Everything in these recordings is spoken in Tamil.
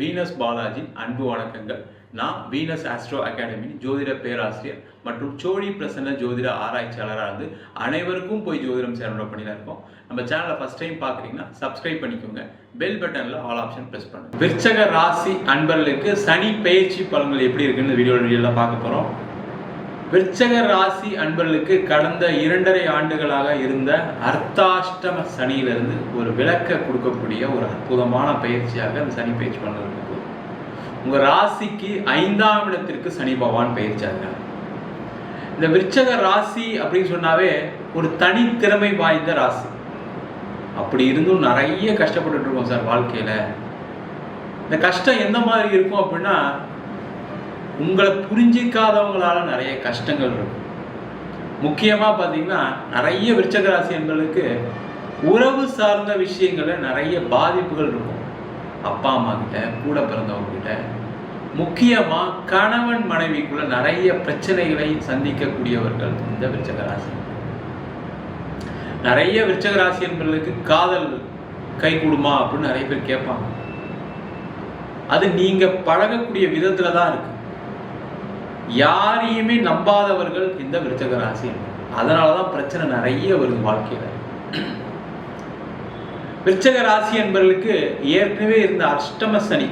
வீனஸ் பாலாஜி அன்பு வணக்கங்கள். நான் வீனஸ் ஆஸ்ட்ரோ அகாடமி ஜோதிட பேராசிரியர் மற்றும் சோழி பிரசன்ன ஜோதிட ஆராய்ச்சியாளராக இருந்து அனைவருக்கும் போய் ஜோதிடம் சேரணும் பண்ணிதான் இருக்கோம். நம்ம சேனலை ஃபர்ஸ்ட் டைம் பார்க்குறீங்கன்னா சப்ஸ்கிரைப் பண்ணிக்கோங்க. பெல் பட்டனில் ஆல் ஆப்ஷன் ப்ரெஸ் பண்ணுங்க. விற்சக ராசி அன்பர்களுக்கு சனி பயிற்சி பலன்கள் எப்படி இருக்குன்னு வீடியோ வீடியோவில் பார்க்க போகிறோம் விருச்சக ராசி அன்பர்களுக்கு கடந்த இரண்டரை ஆண்டுகளாக இருந்த அர்த்தாஷ்டம சனியிலிருந்து ஒரு விளக்க கொடுக்கக்கூடிய ஒரு அற்புதமான பயிற்சியாக அந்த சனி பயிற்சி பலன்கள் உங்கள் உங்க ராசிக்கு ஐந்தாம் இடத்திற்கு சனி பகவான் பயிற்சியாக இந்த விருச்சக ராசி அப்படின்னு சொன்னாவே ஒரு தனித்திறமை வாய்ந்த ராசி. அப்படி இருந்தும் நிறைய கஷ்டப்பட்டு இருக்கோம் சார் வாழ்க்கையில. இந்த கஷ்டம் எந்த மாதிரி இருக்கும் அப்படின்னா உங்களை புரிஞ்சிக்காதவங்களால நிறைய கஷ்டங்கள் இருக்கும். முக்கியமாக பார்த்தீங்கன்னா நிறைய விருச்சக என்பதற்கு உறவு சார்ந்த விஷயங்களில் நிறைய பாதிப்புகள் இருக்கும். அப்பா அம்மா கிட்ட கூட பிறந்தவங்க கிட்ட. முக்கியமா கணவன் மனைவிக்குள்ள நிறைய பிரச்சனைகளை சந்திக்கக்கூடியவர்கள் இந்த விருச்சக ராசி நிறைய விருச்சக என்பவர்களுக்கு காதல் கை கொடுமா அப்படின்னு நிறைய பேர் கேட்பாங்க. அது நீங்க பழகக்கூடிய விதத்தில் தான் இருக்கு. யாரையுமே நம்பாதவர்கள் இந்த விருச்சக ராசி அதனாலதான் பிரச்சனை நிறைய வருது வாழ்க்கையில. விருச்சக ராசி என்பவர்களுக்கு ஏற்கனவே இருந்த அஷ்டம சனி.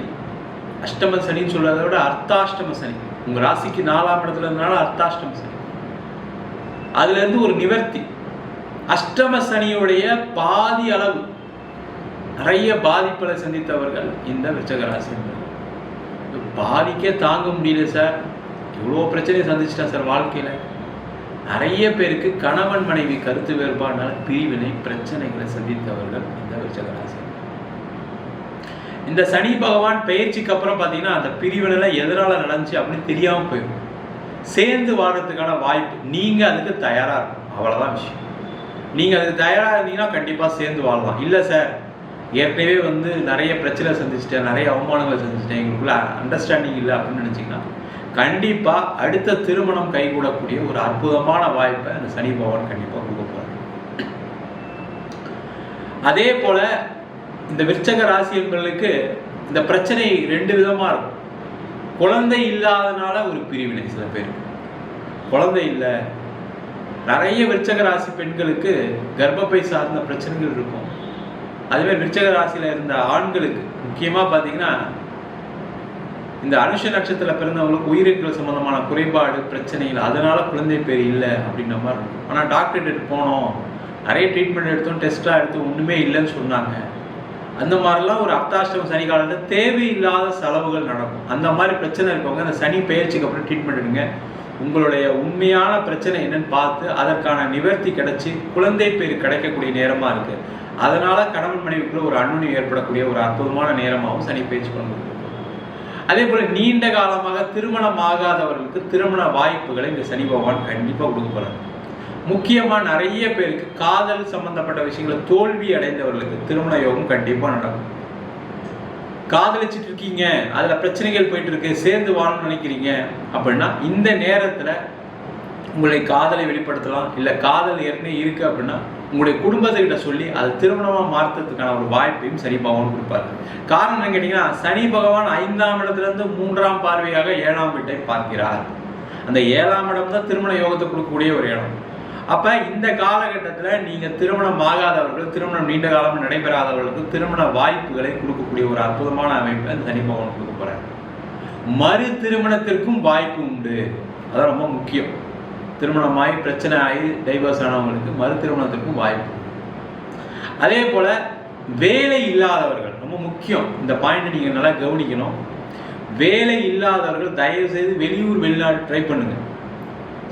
அஷ்டம சனின்னு சொல்றதை விட அர்த்தாஷ்டம சனி. உங்க ராசிக்கு நாலாம் இடத்துல இருந்தனால அர்த்தாஷ்டம சனி. அதுல இருந்து ஒரு நிவர்த்தி. அஷ்டம சனியுடைய பாதி அளவு. நிறைய பாதிப்புகளை சந்தித்தவர்கள் இந்த விருச்சக ராசி பாதிக்கே தாங்க முடியல சார். இவ்வளோ பிரச்சனையை சந்திச்சிட்டேன் சார் வாழ்க்கையில். நிறைய பேருக்கு கணவன் மனைவி கருத்து வேறுபாடுனால பிரிவினை பிரச்சனைகளை சந்தித்தவர்கள் இந்த விருச்சகராசி. இந்த சனி பகவான் பயிற்சிக்கு அப்புறம் பார்த்தீங்கன்னா அந்த பிரிவினைலாம் எதனால நடந்துச்சு அப்படின்னு தெரியாமல் போயிடும். சேர்ந்து வாழ்கிறதுக்கான வாய்ப்பு நீங்கள் அதுக்கு தயாராக இருக்கும் அவ்வளோதான் விஷயம். நீங்கள் அதுக்கு தயாராக இருந்தீங்கன்னா கண்டிப்பாக சேர்ந்து வாழலாம். இல்லை சார் ஏற்கனவே வந்து நிறைய பிரச்சனை சந்திச்சிட்டேன் நிறைய அவமானங்களை சந்திச்சிட்டேன். எங்களுக்குள்ள அண்டர்ஸ்டாண்டிங் இல்லை அப்படின்னு நினைச்சீங்கன்னா கண்டிப்பாக அடுத்த திருமணம் கைகூடக்கூடிய ஒரு அற்புதமான வாய்ப்பை அந்த சனி பகவான் கண்டிப்பாக கொடுக்க போகிறார் அதே போல இந்த விற்சக ராசியங்களுக்கு இந்த பிரச்சனை ரெண்டு விதமா இருக்கும். குழந்தை இல்லாதனால ஒரு பிரிவினை சில பேர் குழந்தை இல்லை. நிறைய விற்சக ராசி பெண்களுக்கு கர்ப்பப்பை சார்ந்த பிரச்சனைகள் இருக்கும். அதுவே விருச்சக ராசியில் இருந்த ஆண்களுக்கு முக்கியமா பார்த்தீங்கன்னா இந்த அனுஷ நட்சத்திரத்தில் பிறந்தவங்களுக்கு உயிரிழப்பு சம்மந்தமான குறைபாடு பிரச்சனைகள் அதனால குழந்தை பேர் இல்லை அப்படின்ற மாதிரி இருக்கும். ஆனால் டாக்டர்கிட்ட போனோம். நிறைய ட்ரீட்மெண்ட் எடுத்தோம். டெஸ்ட்டாக எடுத்தோம் ஒண்ணுமே இல்லைன்னு சொன்னாங்க. அந்த மாதிரிலாம் ஒரு அர்த்தாஷ்டம சனி காலத்தில் தேவையில்லாத செலவுகள் நடக்கும். அந்த மாதிரி பிரச்சனை இருக்கவங்க அந்த சனி பெயர்ச்சிக்கு அப்புறம் ட்ரீட்மெண்ட் எடுங்க. உங்களுடைய உண்மையான பிரச்சனை என்னன்னு பார்த்து அதற்கான நிவர்த்தி கிடைச்சி குழந்தை பேர் கிடைக்கக்கூடிய நேரமா இருக்கு. அதனால கணவன் மனைவிக்குள்ள ஒரு அன்னுணி ஏற்படக்கூடிய ஒரு அற்புதமான நேரமாகவும் சனி பயிற்சி கொண்டு அதே போல நீண்ட காலமாக திருமணம் ஆகாதவர்களுக்கு திருமண வாய்ப்புகளை இந்த சனி பகவான் கண்டிப்பாக கொடுக்க போறாரு. முக்கியமாக நிறைய பேருக்கு காதல் சம்பந்தப்பட்ட விஷயங்களை தோல்வி அடைந்தவர்களுக்கு திருமண யோகம் கண்டிப்பாக நடக்கும். காதலிச்சிட்டு இருக்கீங்க அதில் பிரச்சனைகள் போயிட்டு இருக்கு சேர்ந்து வாழணும்னு நினைக்கிறீங்க அப்படின்னா இந்த நேரத்தில் உங்களுடைய காதலை வெளிப்படுத்தலாம் இல்லை காதல் ஏற்கனவே இருக்கு அப்படின்னா உங்களுடைய குடும்பத்துக்கிட்ட சொல்லி அது திருமணமாக மாற்றுறதுக்கான ஒரு வாய்ப்பையும் சனி பகவான் கொடுப்பாரு. காரணம் என்ன கேட்டிங்கன்னா சனி பகவான் ஐந்தாம் இடத்துலேருந்து மூன்றாம் பார்வையாக ஏழாம் வீட்டை பார்க்கிறார். அந்த ஏழாம் இடம் தான் திருமண யோகத்தை கொடுக்கக்கூடிய ஒரு இடம். அப்போ இந்த காலகட்டத்தில் நீங்கள் திருமணம் ஆகாதவர்கள் திருமணம் நீண்ட காலம் நடைபெறாதவர்களுக்கு திருமண வாய்ப்புகளை கொடுக்கக்கூடிய ஒரு அற்புதமான அமைப்பை அந்த சனி பகவான் கொடுக்க போகிறார் மறு திருமணத்திற்கும் வாய்ப்பு உண்டு. அதான் ரொம்ப முக்கியம். திருமணமாகி பிரச்சனை ஆகி டைவர்ஸ் ஆனவங்களுக்கு மறு திருமணத்திற்கும் வாய்ப்பு. அதே போல் வேலை இல்லாதவர்கள் ரொம்ப முக்கியம். இந்த பாயிண்ட் நீங்கள் நல்லா கவனிக்கணும். வேலை இல்லாதவர்கள் தயவு செய்து வெளியூர் வெளிநாடு ட்ரை பண்ணுங்க.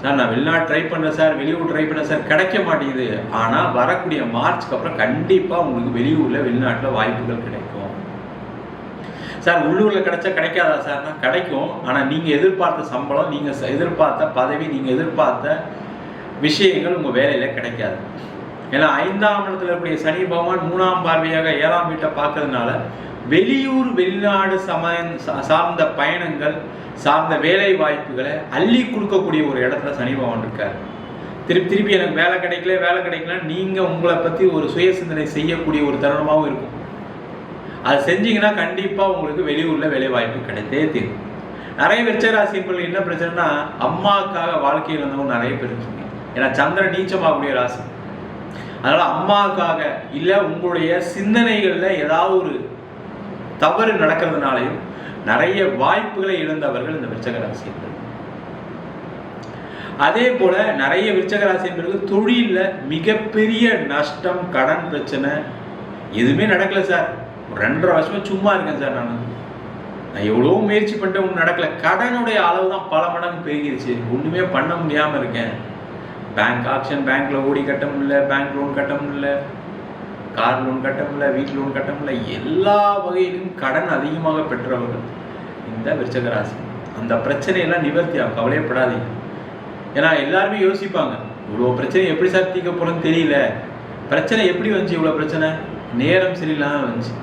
சார் நான் வெளிநாடு ட்ரை பண்ணேன் சார் வெளியூர் ட்ரை பண்ணேன் சார் கிடைக்க மாட்டேங்குது. ஆனால் வரக்கூடிய மார்ச்க்கு அப்புறம் கண்டிப்பாக உங்களுக்கு வெளியூரில் வெளிநாட்டில் வாய்ப்புகள் கிடைக்கும். சார் உள்ளூரில் கிடைச்சா கிடைக்காதா சார்னா கிடைக்கும். ஆனால் நீங்கள் எதிர்பார்த்த சம்பளம் நீங்கள் எதிர்பார்த்த பதவி நீங்கள் எதிர்பார்த்த விஷயங்கள் உங்கள் வேலையில் கிடைக்காது. ஏன்னா ஐந்தாம் இடத்துல இருக்கக்கூடிய சனி பகவான் மூணாம் பார்வையாக ஏழாம் வீட்டை பார்க்கறதுனால வெளியூர் வெளிநாடு சம சார்ந்த பயணங்கள் சார்ந்த வேலை வாய்ப்புகளை அள்ளி கொடுக்கக்கூடிய ஒரு இடத்துல சனி பகவான் இருக்கார். திருப்பி திருப்பி எனக்கு வேலை கிடைக்கல வேலை கிடைக்கல நீங்கள் உங்களை பற்றி ஒரு சுய சிந்தனை செய்யக்கூடிய ஒரு தருணமாகவும் இருக்கும். அது செஞ்சீங்கன்னா கண்டிப்பாக உங்களுக்கு வெளியூரில் வேலை வாய்ப்பு கிடைத்தே தீரும். நிறைய விருச்சராசி என்ன பிரச்சனைனா அம்மாவுக்காக வாழ்க்கையில் இருந்தவங்க நிறைய பேர் இருக்கீங்க. ஏன்னா சந்திரன் நீச்சமாகக்கூடிய ராசி. அதனால் அம்மாவுக்காக இல்லை உங்களுடைய சிந்தனைகளில் ஏதாவது ஒரு தவறு நடக்கிறதுனாலையும் நிறைய வாய்ப்புகளை இழந்தவர்கள் இந்த விருச்சக ராசி அதே போல நிறைய விருச்சக ராசி தொழிலில் மிகப்பெரிய நஷ்டம் கடன் பிரச்சனை எதுவுமே நடக்கல சார். ஒரு ரெண்டரை வருஷமா சும்மா இருக்கேன் சார் நான். நான் எவ்வளோ முயற்சி பண்ணிட்டு ஒன்றும் நடக்கல. கடனுடைய அளவு தான் பல மடங்கு பெருகிருச்சு. ஒன்றுமே பண்ண முடியாமல் இருக்கேன். பேங்க் ஆப்ஷன் பேங்க்கில் ஓடி கட்ட முடியல பேங்க் லோன் கட்ட முடியல கார் லோன் கட்ட முடியல வீட்டு லோன் கட்ட முடியல. எல்லா வகையிலும் கடன் அதிகமாக பெற்றவர்கள் இந்த விருச்சகராசி அந்த பிரச்சனையெல்லாம் நிவர்த்தி ஆகும். கவலையப்படாதீங்க. ஏன்னா எல்லாருமே யோசிப்பாங்க. இவ்வளோ பிரச்சனை எப்படி சார் தீர்க்க போகிறோன்னு தெரியல. பிரச்சனை எப்படி வந்துச்சு? இவ்வளோ பிரச்சனை? நேரம் சரியில்லாமல் வந்துச்சு.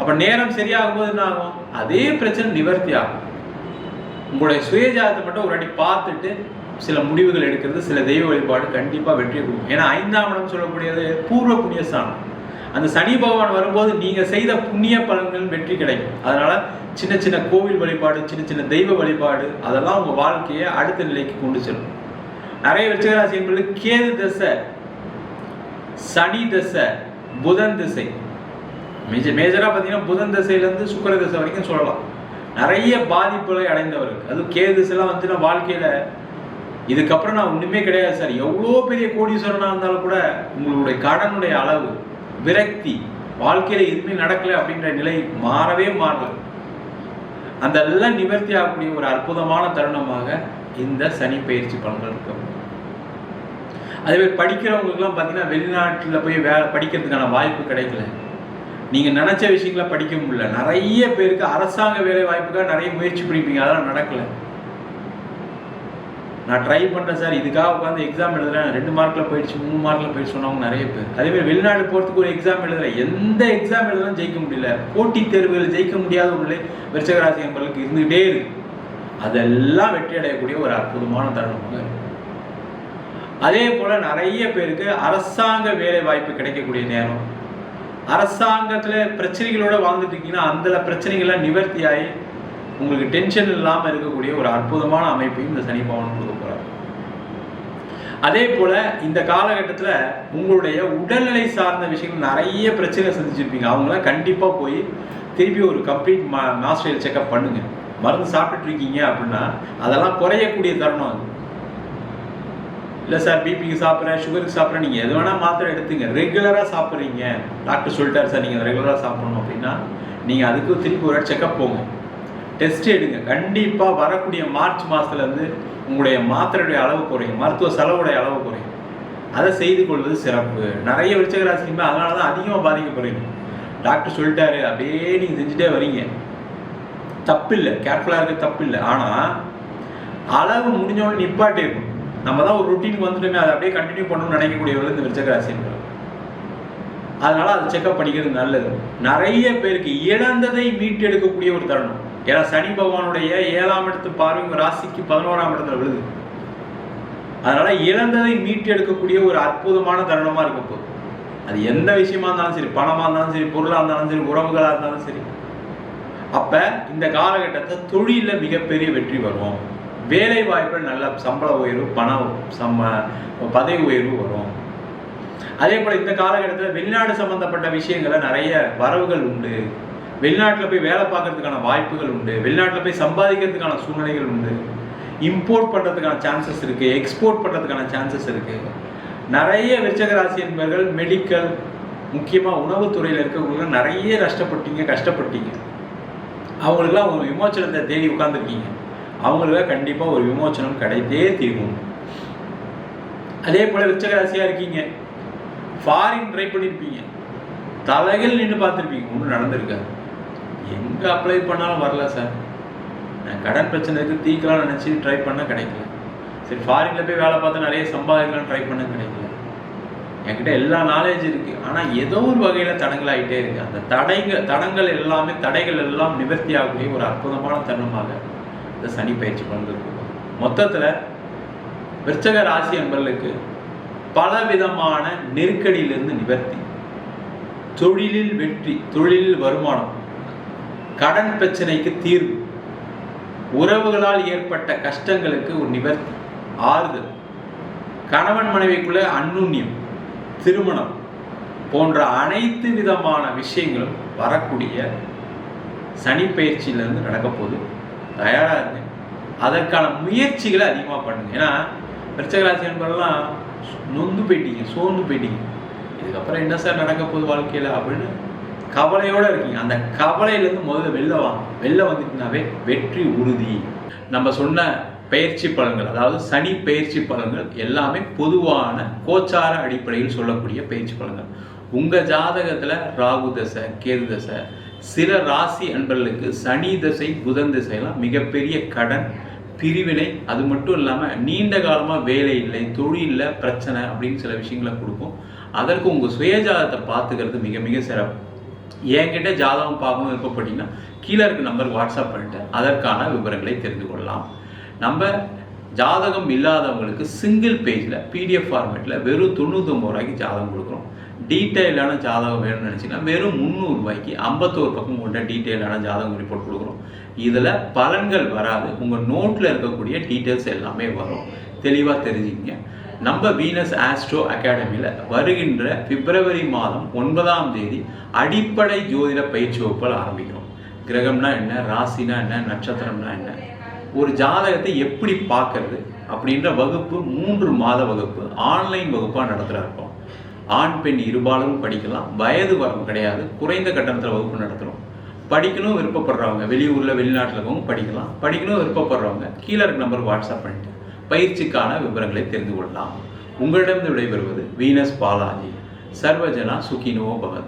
அப்போ நேரம் சரியாகும் போது என்ன ஆகும் அதே பிரச்சனை நிவர்த்தி ஆகும். உங்களுடைய சுயஜாதத்தை மட்டும் ஒரு வாட்டி பார்த்துட்டு சில முடிவுகள் எடுக்கிறது சில தெய்வ வழிபாடு கண்டிப்பாக வெற்றி கொடுக்கும். ஏன்னா ஐந்தாம் இடம் சொல்லக்கூடியது பூர்வ புண்ணியஸ்தானம் அந்த சனி பகவான் வரும்போது நீங்க செய்த புண்ணிய பலன்கள் வெற்றி கிடைக்கும். அதனால சின்ன சின்ன கோவில் வழிபாடு சின்ன சின்ன தெய்வ வழிபாடு அதெல்லாம் உங்க வாழ்க்கையை அடுத்த நிலைக்கு கொண்டு செல்லும். நிறைய விருச்சிகராசி என்பது கேது தசை சனி தசை புதன் திசை. மேஜர் மேஜராக பார்த்தீங்கன்னா புதன் தசையிலேருந்து சுக்கர திசை வரைக்கும் சொல்லலாம். நிறைய பாதிப்புகளை அடைந்தவர்கள் அது கே திசைலாம் வந்துன்னா வாழ்க்கையில் இதுக்கப்புறம் நான் ஒன்றுமே கிடையாது சார். எவ்வளோ பெரிய கோடீஸ்வரனாக இருந்தாலும் கூட உங்களுடைய கடனுடைய அளவு விரக்தி வாழ்க்கையில் எதுவுமே நடக்கலை அப்படின்ற நிலை மாறவே மாறல அந்த எல்லாம் நிவர்த்தி ஆகக்கூடிய ஒரு அற்புதமான தருணமாக இந்த சனி பயிற்சி பலன்கள் இருக்கும் அதே மாதிரி படிக்கிறவங்களுக்குலாம் பார்த்தீங்கன்னா வெளிநாட்டில் போய் வேலை படிக்கிறதுக்கான வாய்ப்பு கிடைக்கல. நீங்கள் நினச்ச விஷயங்களை படிக்க முடியல. நிறைய பேருக்கு அரசாங்க வேலை வாய்ப்புக்காக நிறைய முயற்சி பண்ணிப்பீங்க அதெல்லாம் நடக்கலை. நான் ட்ரை பண்ணுறேன் சார். இதுக்காக உட்காந்து எக்ஸாம் எழுதுறேன். ரெண்டு மார்க்கில் போயிடுச்சு மூணு மார்க்கில் போயிடுச்சு சொன்னவங்க நிறைய பேர். அதே மாதிரி வெளிநாடு போகிறதுக்கு ஒரு எக்ஸாம் எழுதுறேன். எந்த எக்ஸாம் எழுதலாம் ஜெயிக்க முடியல. போட்டித் தேர்வுகள் ஜெயிக்க முடியாத ஒரு நிலை விருச்சகராசி என்பதற்கு இருந்துகிட்டே இருக்கு. அதெல்லாம் வெற்றி அடையக்கூடிய ஒரு அற்புதமான தருணமாக அதே போல் நிறைய பேருக்கு அரசாங்க வேலை வாய்ப்பு கிடைக்கக்கூடிய நேரம். அரசாங்கத்தில் பிரச்சனைகளோட வாழ்ந்துட்டு இருக்கீங்கன்னா அந்த பிரச்சனைகள்லாம் நிவர்த்தி ஆகி உங்களுக்கு டென்ஷன் இல்லாமல் இருக்கக்கூடிய ஒரு அற்புதமான அமைப்பையும் இந்த சனி பவன் கொடுக்க போகிறார் அதே போல இந்த காலகட்டத்தில் உங்களுடைய உடல்நிலை சார்ந்த விஷயங்கள் நிறைய பிரச்சனை சந்திச்சிருப்பீங்க. அவங்களாம் கண்டிப்பாக போய் திருப்பி ஒரு கம்ப்ளீட் மா மாஸ்டர் செக்அப் பண்ணுங்க. மருந்து சாப்பிட்டுட்டு இருக்கீங்க அப்படின்னா அதெல்லாம் குறையக்கூடிய தருணம் அது. இல்லை சார் பிபிக்கு சாப்பிட்றேன் சுகருக்கு சாப்பிட்றேன் நீங்கள் எது வேணால் மாத்திரை எடுத்துங்க. ரெகுலராக சாப்பிட்றீங்க. டாக்டர் சொல்லிட்டார் சார் நீங்கள் ரெகுலராக சாப்பிடணும் அப்படின்னா நீங்கள் அதுக்கு திருப்பி ஒரு செக்அப் போங்க. டெஸ்ட் எடுங்க. கண்டிப்பாக வரக்கூடிய மார்ச் மாதத்துலேருந்து உங்களுடைய மாத்திரையுடைய அளவு குறையும். மருத்துவ செலவுடைய அளவு குறையும். அதை செய்து கொள்வது சிறப்பு. நிறைய விருச்சகராசிக்குமே அதனால தான் அதிகமாக பாதிக்கப்படுறீங்க. டாக்டர் சொல்லிட்டாரு அப்படியே நீங்கள் செஞ்சுட்டே வரீங்க. தப்பு இல்லை கேர்ஃபுல்லாக இருக்க தப்பு இல்லை ஆனால் அளவு முடிஞ்சவொடனே நிப்பாட்டி இருக்கும் நம்ம தான் ஒரு ருட்டீனுக்கு வந்துட்டுமே அதை அப்படியே கண்டினியூ பண்ணணும்னு நினைக்கக்கூடியவர்கள் இந்த விருச்சகராசி அதனால அதை செக்அப் பண்ணிக்கிறது நல்லது. நிறைய பேருக்கு இழந்ததை மீட்டெடுக்கக்கூடிய ஒரு தருணம். ஏன்னா சனி பகவானுடைய ஏழாம் இடத்து பார்வை ராசிக்கு பதினோராம் இடத்துல விழுது. அதனால இழந்ததை மீட்டு எடுக்கக்கூடிய ஒரு அற்புதமான தருணமா இருக்க போகுது. அது எந்த விஷயமா இருந்தாலும் சரி பணமா இருந்தாலும் சரி பொருளா இருந்தாலும் சரி உறவுகளா இருந்தாலும் சரி. அப்ப இந்த காலகட்டத்தை தொழில மிகப்பெரிய வெற்றி வரும் வேலை வாய்ப்பில் நல்ல சம்பள உயர்வு பண சம்ம பதவி உயர்வு வரும். அதே போல் இந்த காலகட்டத்தில் வெளிநாடு சம்பந்தப்பட்ட விஷயங்களை நிறைய வரவுகள் உண்டு. வெளிநாட்டில் போய் வேலை பார்க்கறதுக்கான வாய்ப்புகள் உண்டு. வெளிநாட்டில் போய் சம்பாதிக்கிறதுக்கான சூழ்நிலைகள் உண்டு. இம்போர்ட் பண்ணுறதுக்கான சான்சஸ் இருக்குது எக்ஸ்போர்ட் பண்ணுறதுக்கான சான்சஸ் இருக்குது நிறைய விருச்சகராசி என்பவர்கள் மெடிக்கல் முக்கியமாக உணவுத்துறையில் இருக்கவங்க நிறைய கஷ்டப்பட்டீங்க கஷ்டப்பட்டீங்க. அவங்களுக்குலாம் ஒரு விமோச்சனத்தை தேடி உட்காந்துருக்கீங்க அவங்களுக்கு கண்டிப்பாக ஒரு விமோச்சனம் கிடைத்தே தீரும். அதே போல் விருச்சக ராசியாக இருக்கீங்க. ஃபாரின் ட்ரை பண்ணியிருப்பீங்க தலைகள் நின்று பார்த்துருப்பீங்க. ஒன்றும் நடந்திருக்காது எங்கே அப்ளை பண்ணாலும் வரல சார் நான் கடன் பிரச்சனைக்கு தீக்கலாம் நினச்சி ட்ரை பண்ண கிடைக்கல. சரி ஃபாரினில் போய் வேலை பார்த்து நிறைய சம்பாதிக்கலாம் ட்ரை பண்ண கிடைக்கல. என்கிட்ட எல்லா நாலேஜ் இருக்குது ஆனால் ஏதோ ஒரு வகையில் தடங்கள் ஆகிட்டே இருக்குது அந்த தடைகள் தடங்கள் எல்லாமே தடைகள் எல்லாம் நிவர்த்தி ஆகக்கூடிய ஒரு அற்புதமான தருணமாக இந்த சனி பயிற்சி பண்ணிருக்கு மொத்தத்தில் விருச்சக ராசி என்பர்களுக்கு பல விதமான நெருக்கடியிலிருந்து நிவர்த்தி. தொழிலில் வெற்றி தொழிலில் வருமானம் கடன் பிரச்சனைக்கு தீர்வு உறவுகளால் ஏற்பட்ட கஷ்டங்களுக்கு ஒரு நிவர்த்தி ஆறுதல் கணவன் மனைவிக்குள்ள அன்னுண்ணியம் திருமணம் போன்ற அனைத்து விதமான விஷயங்களும் வரக்கூடிய சனி பயிற்சியிலிருந்து நடக்கப்போகுது. தயாராக இருங்க அதற்கான முயற்சிகளை அதிகமாக பண்ணுங்க. ஏன்னா விருச்சகராசி நண்பர்கள்லாம் நொந்து போயிட்டீங்க சோர்ந்து போயிட்டீங்க. இதுக்கப்புறம் என்ன சார் நடக்க போகுது வாழ்க்கையில் அப்படின்னு கவலையோடு இருக்கீங்க. அந்த கவலையிலேருந்து முதல்ல வெளில வாங்க வெளில வந்துட்டுனாவே வெற்றி உறுதி. நம்ம சொன்ன பயிற்சி பலன்கள் அதாவது சனி பயிற்சி பலன்கள் எல்லாமே பொதுவான கோச்சார அடிப்படையில் சொல்லக்கூடிய பயிற்சி பலன்கள். உங்கள் ஜாதகத்தில் ராகு தசை கேது தசை சில ராசி அன்பர்களுக்கு சனி தசை புதன் திசையெல்லாம் மிகப்பெரிய கடன் பிரிவினை. அது மட்டும் இல்லாமல் நீண்ட காலமாக வேலை இல்லை தொழிலில் பிரச்சனை அப்படின்னு சில விஷயங்களை கொடுக்கும். அதற்கு உங்கள் சுயஜாதத்தை பார்த்துக்கிறது மிக மிக சிறப்பு. என்கிட்ட ஜாதகம் பார்க்கணும் விருப்பப்பட்டீங்கன்னா கீழே இருக்க நம்பருக்கு வாட்ஸ்அப் பண்ணிட்டு அதற்கான விவரங்களை தெரிந்து கொள்ளலாம். நம்ம ஜாதகம் இல்லாதவங்களுக்கு சிங்கிள் பேஜில் பிடிஎஃப் ஃபார்மேட்டில் வெறும் தொண்ணூத்தொம்பது ரூபாய்க்கு ஜாதகம் கொடுக்குறோம். டீட்டெயிலான ஜாதகம் வேணும்னு நினச்சிங்கன்னா வெறும் முந்நூறுபாய்க்கு ஐம்பத்தோரு பக்கம் கொண்ட டீட்டெயிலான ஜாதகம் ரிப்போர்ட் கொடுக்குறோம் இதில் பலன்கள் வராது. உங்கள் நோட்டில் இருக்கக்கூடிய டீட்டெயில்ஸ் எல்லாமே வரும். தெளிவாக தெரிஞ்சுக்கங்க. நம்ம வீனஸ் ஆஸ்ட்ரோ அகாடமியில் வருகின்ற பிப்ரவரி மாதம் ஒன்பதாம் தேதி அடிப்படை ஜோதிட பயிற்சி வகுப்புகள் ஆரம்பிக்கிறோம். கிரகம்னா என்ன? ராசினா என்ன? நட்சத்திரம்னா என்ன? ஒரு ஜாதகத்தை எப்படி பார்க்கறது? அப்படின்ற வகுப்பு மூன்று மாத வகுப்பு. ஆன்லைன் வகுப்பாக நடத்துகிறோம் ஆண் பெண் இருபாலும் படிக்கலாம். வயது வரம்பு கிடையாது. குறைந்த கட்டணத்தில் வகுப்பு நடத்துகிறோம் படிக்கணும் விருப்பப்படுறவங்க. வெளியூரில் வெளிநாட்டில் இருக்கவங்க படிக்கலாம். படிக்கணும் விருப்பப்படுறவங்க. கீழே இருக்க நம்பர் வாட்ஸ்அப் பண்ணிட்டு பயிற்சிக்கான விவரங்களை தெரிந்து கொள்ளலாம். உங்களிடம் விடைபெறுவது வீனஸ் பாலாஜி. சர்வஜனா சுகினோ பகத்.